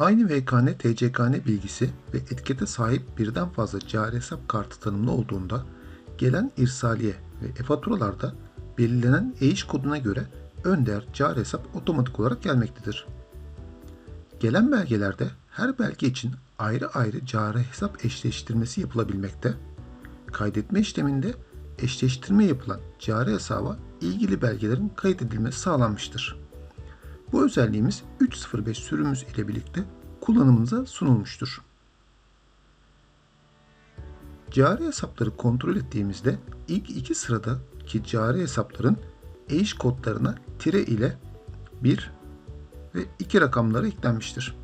Aynı VKN, TCKN bilgisi ve etikete sahip birden fazla cari hesap kartı tanımlı olduğunda gelen irsaliye ve e-faturalarda belirlenen EİŞ koduna göre ön değer cari hesap otomatik olarak gelmektedir. Gelen belgelerde her belge için ayrı ayrı cari hesap eşleştirmesi yapılabilmekte. Kaydetme işleminde eşleştirme yapılan cari hesaba ilgili belgelerin kaydedilmesi sağlanmıştır. Bu özelliğimiz 3.05 sürümümüz ile birlikte kullanımınıza sunulmuştur. Cari hesapları kontrol ettiğimizde ilk iki sıradaki cari hesapların EİŞ kodlarına tire ile 1 ve 2 rakamları eklenmiştir.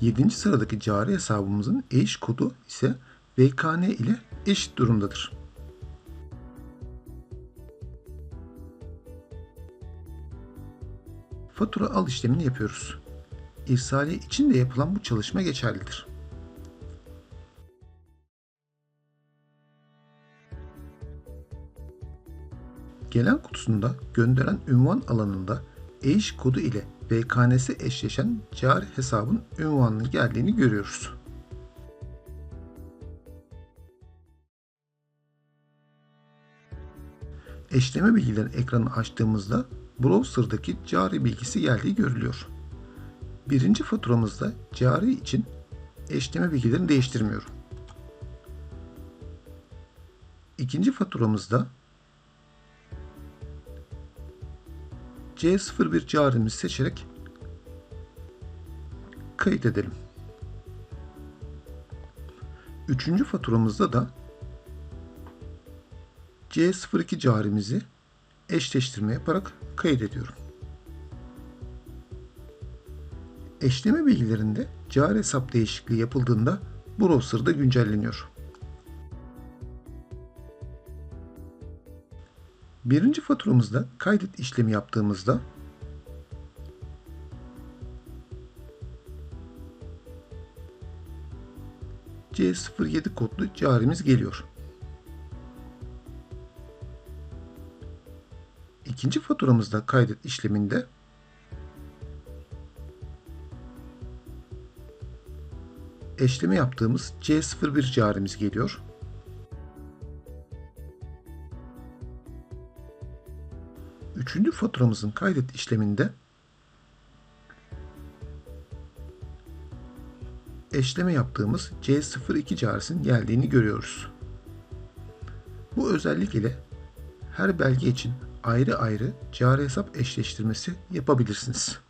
7. sıradaki cari hesabımızın EİŞ kodu ise VKN ile eşit durumdadır. Fatura al işlemini yapıyoruz. İrsaliye için de yapılan bu çalışma geçerlidir. Gelen kutusunda gönderen ünvan alanında EİŞ kodu ile VKNS eşleşen cari hesabın ünvanının geldiğini görüyoruz. Eşleme bilgilerin ekranı açtığımızda browser'daki cari bilgisi geldiği görülüyor. Birinci faturamızda cari için eşleme bilgilerini değiştirmiyorum. İkinci faturamızda C01 carimizi seçerek kayıt edelim. Üçüncü faturamızda da C02 carimizi eşleştirme yaparak kaydediyorum. Eşleme bilgilerinde cari hesap değişikliği yapıldığında browser'da güncelleniyor. Birinci faturamızda kaydet işlemi yaptığımızda C07 kodlu carimiz geliyor. İkinci faturamızda kaydet işleminde eşleme yaptığımız C01 carimiz geliyor. Üçüncü faturamızın kaydet işleminde eşleme yaptığımız C02 carisinin geldiğini görüyoruz. Bu özellik ile her belge için ayrı ayrı cari hesap eşleştirmesi yapabilirsiniz.